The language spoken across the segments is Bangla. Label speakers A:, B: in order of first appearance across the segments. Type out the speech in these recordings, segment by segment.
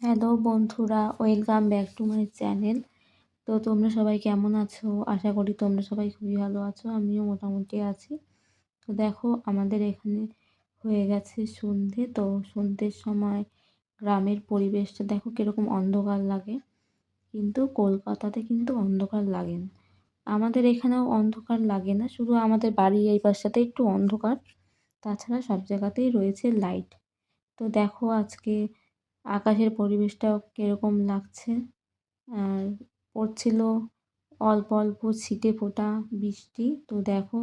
A: হ্যালো বন্ধুরা, welcome back to my channel. তো তোমরা সবাই কেমন আছো? আশা করি তোমরা সবাই খুবই ভালো আছো, আমিও মোটামুটি আছি। তো দেখো, আমাদের এখানে হয়ে গেছে সন্ধে। তো সন্ধ্যের সময় গ্রামের পরিবেশটা দেখো কীরকম অন্ধকার লাগে। কিন্তু কলকাতাতে কিন্তু অন্ধকার লাগে না। আমাদের এখানেও অন্ধকার লাগে না, শুধু আমাদের বাড়ির এই পাশটাতে একটু অন্ধকার। তাছাড়া সব জায়গাতেই রয়েছে লাইট। তো দেখো আজকে আকাশের পরিবেশটাও কীরকম লাগছে? আর পড়ছিল অল্প অল্প ছিটে ফোটা বৃষ্টি। তো দেখো,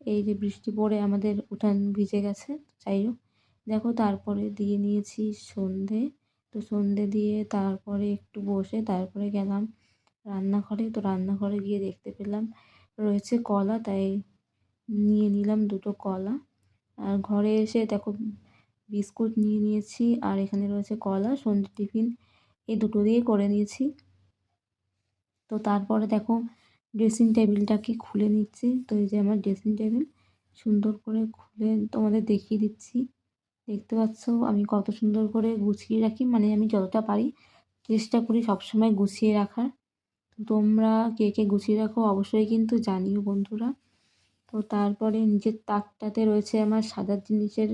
A: এই যে বৃষ্টি পড়ে আমাদের উঠান ভিজে গেছে যাই হোক। দেখো, তারপরে দিয়ে নিয়েছি সন্ধে। তো সন্ধে দিয়ে তারপরে একটু বসে তারপরে গেলাম রান্নাঘরে। তো রান্নাঘরে গিয়ে দেখতে পেলাম, রয়েছে কলা, তাই নিয়ে নিলাম দুটো কলা। আর ঘরে এসে দেখো বিস্কুট নিয়ে নিয়েছি, আর এখানে রয়েছে কলা, সন্ধ্যে টিফিন এই দুটো দিয়েই করে নিয়েছি তো তারপরে দেখো ড্রেসিং টেবিলটাকে খুলে নিচ্ছি। তো এই যে আমার ড্রেসিং টেবিল সুন্দর করে খুলে তোমাদের দেখিয়ে দিচ্ছি। দেখতে পাচ্ছ, আমি কত সুন্দর করে গুছিয়ে রাখি মানে আমি যতটা পারি চেষ্টা করি সবসময় গুছিয়ে রাখার। তো তোমরা কে কে গুছিয়ে রাখো অবশ্যই কিন্তু জানিও বন্ধুরা। তো তারপরে নিজের তাকটাতে রয়েছে আমার সাজার জিনিসের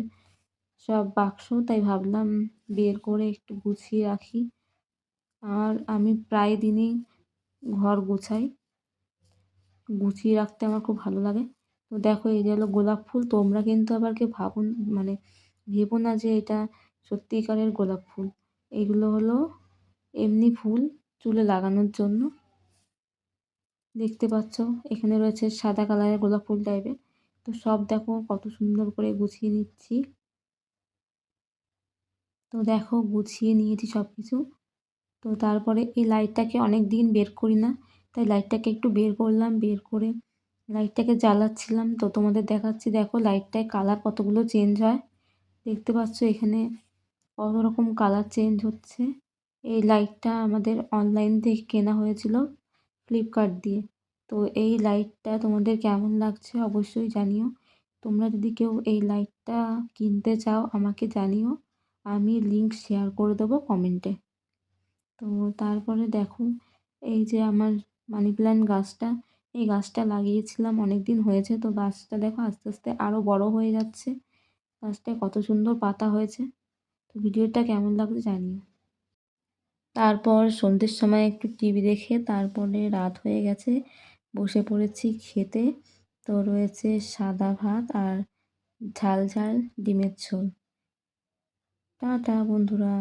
A: সব বাক্স, তাই ভাবলাম বের করে একটু গুছিয়ে রাখি। আর আমি প্রায় দিনই ঘর গোছাই। গুছিয়ে রাখতে আমার খুব ভালো লাগে। তো দেখো, এই হলো গোলাপ ফুল, তোমরা কিন্তু আবার কেউ ভাবুন মানে ভেবো না যে এটা সত্যিকারের গোলাপ ফুল। এগুলো হলো এমনি ফুল চুলে লাগানোর জন্য। দেখতে পাচ্ছ, এখানে রয়েছে সাদা কালারের গোলাপ ফুল টাইপের তো সব দেখো কত সুন্দর করে গুছিয়ে নিচ্ছি। তো দেখো গুছিয়ে নিয়েছি সব কিছু তো তারপরে এই লাইটটাকে অনেক দিন বের করি না, তাই লাইটটাকে একটু বের করলাম, বের করে লাইটটাকে জ্বালাচ্ছিলাম। তো তোমাদের দেখাচ্ছি, দেখো লাইটটায় কালার কতগুলো চেঞ্জ হয়। দেখতে পাচ্ছ এখানে কত রকম কালার চেঞ্জ হচ্ছে। এই লাইটটা আমাদের অনলাইন থেকে কেনা হয়েছিল ফ্লিপকার্ট দিয়ে। তো এই লাইটটা তোমাদের কেমন লাগছে অবশ্যই জানিও। তোমরা যদি কেউ এই লাইটটা কিনতে চাও আমাকে জানিও। আমি লিঙ্ক শেয়ার করে দেবো কমেন্টে তো তারপরে দেখো এই যে আমার মানি প্ল্যান্ট গাছটা, এই গাছটা লাগিয়েছিলাম অনেক দিন হয়েছে। তো গাছটা দেখো আস্তে আস্তে আরও বড় হয়ে যাচ্ছে। গাছটায় কত সুন্দর পাতা হয়েছে। তো ভিডিওটা কেমন লাগছে জানিও। তারপর সন্ধ্যের সময় একটু টিভি দেখে তারপরে রাত হয়ে গেছে। বসে পড়েছি খেতে। তো রয়েছে সাদা ভাত আর ঝাল ঝাল ডিমের ঝোল। টাটা বন্ধুরা।